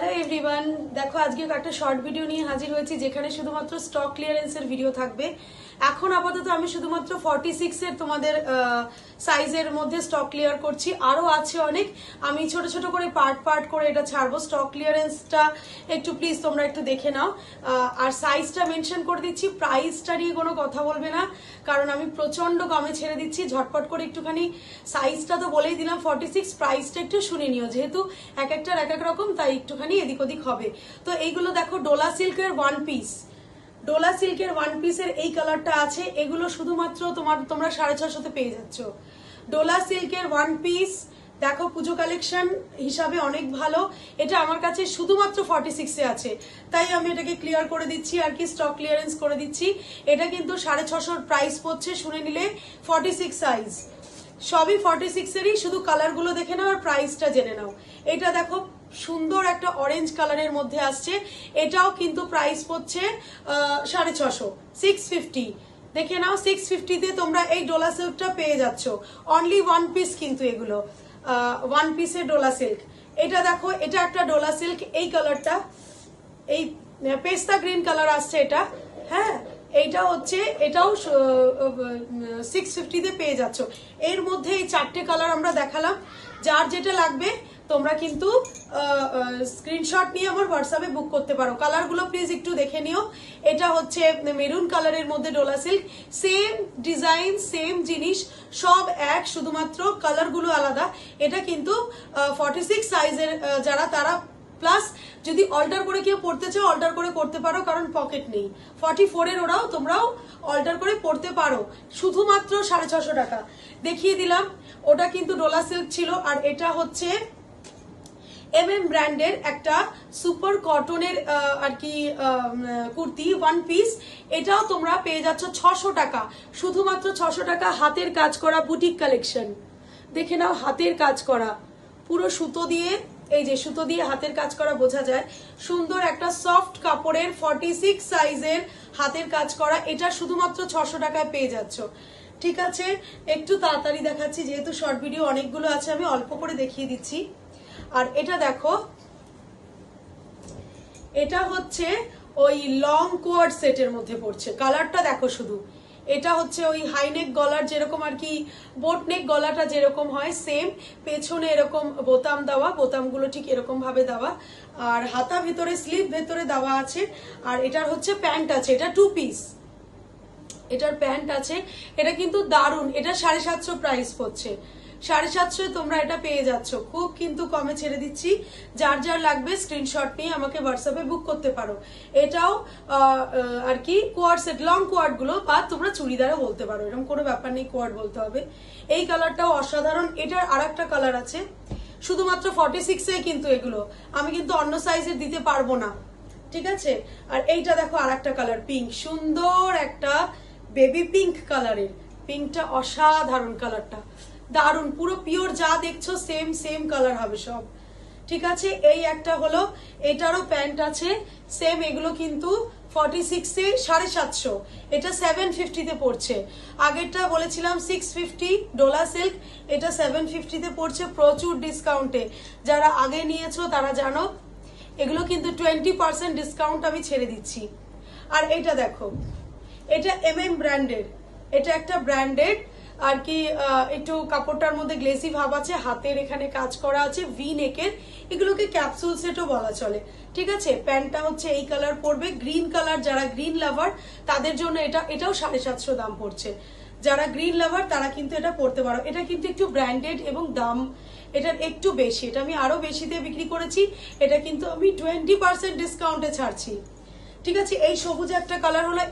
Hello everyone দেখো আজকে একটা শর্ট ভিডিও নিয়ে হাজির হয়েছি, যেখানে শুধুমাত্র স্টক ক্লিয়ারেন্সের ভিডিও থাকবে। এখন আপাতত আমি শুধুমাত্র ফর্টি সিক্সের তোমাদের সাইজের মধ্যে স্টক ক্লিয়ার করছি। আরও আছে অনেক। আমি ছোট ছোট করে পার্ট পার্ট করে এটা ছাড়বো। স্টক ক্লিয়ারেন্সটা একটু প্লিজ তোমরা একটু দেখে নাও। আর সাইজটা মেনশন করে দিচ্ছি। প্রাইসটা নিয়ে কোনো কথা বলবে না। কারণ আমি প্রচণ্ড কমে ছেড়ে দিচ্ছি। ঝটপট করে একটুখানি সাইজটা তো বলেই দিলাম ফর্টি সিক্স প্রাইসটা একটু শুনে নিও। যেহেতু এক একটার এক এক রকম, তাই একটুখানি এদিক ওদিক হবে। তো এইগুলো দেখো ডোলা সিল্কের ওয়ান পিস ডোলা সিল্কের ওয়ান পিসের এই কালারটা আছে, এগুলো শুধুমাত্র তোমার, তোমরা সাড়ে ছশোতে পেয়ে যাচ্ছ। ডোলা সিল্কের ওয়ান পিস দেখো পুজো কালেকশন হিসাবে অনেক ভালো। এটা আমার কাছে শুধুমাত্র ফর্টি সিক্সে আছে। তাই আমি এটাকে ক্লিয়ার করে দিচ্ছি, আর কি স্টক ক্লিয়ারেন্স করে দিচ্ছি। এটা কিন্তু সাড়ে ছশোর প্রাইস পড়ছে, শুনে নিলে ফর্টি সিক্স সাইজ সবই ফর্টি সিক্সেরই শুধু কালারগুলো দেখে নাও আর প্রাইসটা জেনে নাও। এটা দেখো, সুন্দর একটা অরেঞ্জ কালারের মধ্যে আসছে। এটাও কিন্তু প্রাইস পড়ছে সাড়ে ছশো সিক্স ফিফটি দেখে নাও সিক্স ফিফটিতে তোমরা এই ডোলা সিল্কটা পেয়ে যাচ্ছ। অনলি ওয়ান পিস কিন্তু এগুলো ওয়ান পিসের ডোলা সিল্ক এটা দেখো, এটা একটা ডোলা সিল্ক এই কালারটা এই পেস্তা গ্রিন কালার আসছে এটা। হ্যাঁ এইটা হচ্ছে, এটাও সিক্স ফিফটিতে পেয়ে যাচ্ছ। এর মধ্যে এই চারটে কালার আমরা দেখালাম। যার যেটা লাগবে, তোমরা কিন্তু স্ক্রিনশট নিয়ে আমার হোয়াটসঅ্যাপে বুক করতে পারো। কালারগুলো প্লিজ একটু দেখে নিও। এটা হচ্ছে মেরুন কালারের মধ্যে Dola silk same design same জিনিস, সব এক, শুধুমাত্র কালারগুলো আলাদা। এটা কিন্তু ফর্টি সিক্স সাইজের যারা, তারা প্লাস যদি অল্টার করে কেউ পড়তে চাও অল্টার করে করতে পারো, কারণ পকেট নেই। ফর্টি ফোরের ওরাও তোমরাও অল্টার করে পড়তে পারো। শুধুমাত্র সাড়ে ছশো টাকা। দেখিয়ে দিলাম, ওটা কিন্তু ডোলা সিল্ক ছিল, আর এটা হচ্ছে এম এম ব্র্যান্ডের একটা সুপার কটনের আর কি কুর্তি ওয়ান পিস এটাও তোমরা পেয়ে যাচ্ছ ছশো টাকা। শুধুমাত্র ছশো টাকা হাতের কাজ করা বুটিক কালেকশন দেখে নাও হাতের কাজ করা। পুরো সুতো দিয়ে এই যে সুতো দিয়ে হাতের কাজ করা বোঝা যায়, সুন্দর একটা সফট কাপড়ের ফর্টি সিক্স সাইজের হাতের কাজ করা, এটা শুধুমাত্র ছশো টাকায় পেয়ে যাচ্ছ। ঠিক আছে, একটু তাড়াতাড়ি দেখাচ্ছি, যেহেতু শর্ট ভিডিও অনেকগুলো আছে, আমি অল্প করে দেখিয়ে দিচ্ছি। আর এটা দেখো, এটা হচ্ছে ওই লং কোয়ার্ড সেটের মধ্যে পড়ছে। কালারটা দেখো শুধু। এটা হচ্ছে ওই হাইনেক গলার যেরকম আর কি বোটনেক গলাটা যেরকম হয় সেম পেছনে এরকম বোতাম দেওয়া, বোতামগুলো ঠিক এরকম ভাবে দেওয়া। আর হাতা ভেতরে স্লিভ ভেতরে দেওয়া আছে। আর এটার হচ্ছে প্যান্ট আছে, এটা টু পিস এটার প্যান্ট আছে। এটা কিন্তু দারুণ। এটা সাড়ে সাতশো প্রাইস পড়ছে। সাড়ে সাতশো তোমরা এটা পেয়ে যাচ্ছ। খুব কিন্তু কমে ছেড়ে দিচ্ছি। যার যার লাগবে স্ক্রিনশট নিয়ে আমাকে হোয়াটসঅ্যাপে বুক করতে পারো। এটাও আর কি কোয়ার্ড সেট লং কোয়ার্ডগুলো বা তোমরা চুড়িদারও বলতে পারো। এরকম কোনো ব্যাপার নেই কোয়ার্ড বলতে হবে। এই কালারটাও অসাধারণ। এটার আর একটা কালার আছে। শুধুমাত্র ফর্টি সিক্সে কিন্তু এগুলো। আমি কিন্তু অন্য সাইজের দিতে পারব না। ঠিক আছে? আর এইটা দেখো আর একটা কালার পিঙ্ক সুন্দর একটা বেবি পিঙ্ক কালারের পিঙ্কটা অসাধারণ কালারটা দারুণ, পুরো পিওর যা দেখছ সেম সেম কালার হবে সব। ঠিক আছে? এই একটা হলো, এটারও প্যান্ট আছে সেম এগুলো কিন্তু ফর্টি সিক্সে সাড়ে সাতশো। এটা সেভেন ফিফটিতে পড়ছে। আগেরটা বলেছিলাম সিক্স ফিফটি ডোলা সিল্ক এটা সেভেন ফিফটিতে পড়ছে প্রচুর ডিসকাউন্টে যারা আগে নিয়েছো, তারা জানো, এগুলো কিন্তু টোয়েন্টি পার্সেন্ট ডিসকাউন্ট আমি ছেড়ে দিচ্ছি। আর এটা দেখো, এটা এম এম ব্র্যান্ডের এটা একটা ব্র্যান্ডেড আর কি একটু কাপড়টার মধ্যে গ্লেসি ভাব আছে, হাতের এখানে কাজ করা আছে ভি নেকের এগুলোকে ক্যাপসুল সেটও বলা চলে। ঠিক আছে? প্যান্টটা হচ্ছে এই কালার পড়বে গ্রিন কালার যারা গ্রিন লাভার তাদের জন্য এটা, এটাও সাড়ে সাতশো দাম পড়ছে। যারা গ্রিন লাভার তারা কিন্তু এটা পড়তে পারো। এটা কিন্তু একটু ব্র্যান্ডেড এবং দাম এটার একটু বেশি। এটা আমি আরও বেশিতে বিক্রি করেছি, এটা কিন্তু আমি টোয়েন্টি পার্সেন্ট ডিসকাউন্টে ছাড়ছি। ঠিক আছে? এই সবুজ একটা কালার হলো